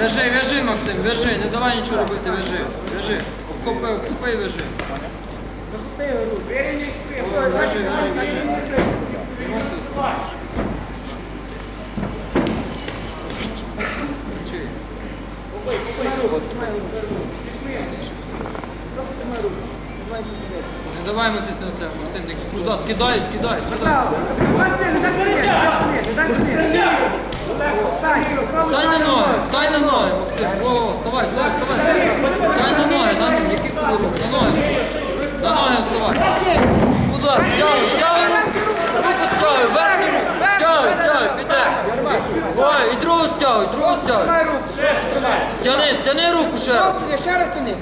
вяжи, вяжи, Максим, вяжи, не давай нічого робити, вяжи, вяжи. Обхопи, обхопи вяжи. Вяжи, вяжи, вяжи. Чи? Не давай Максим Максим, не туди, скидай, скидай, скидай. Встань на ноги, встань на ноги, Максим. О, вставай, вставай, вставай. Встань на ноги, на ноги, яких круток, на ноги. На ноги вставай. Куда? Стягуй, стягуй. Руку стягуй, верхню руку. Стягуй, піде. Ой, і другу стягуй, другу стягуй. Стяни, стяни руку ще раз. Ще раз тяни.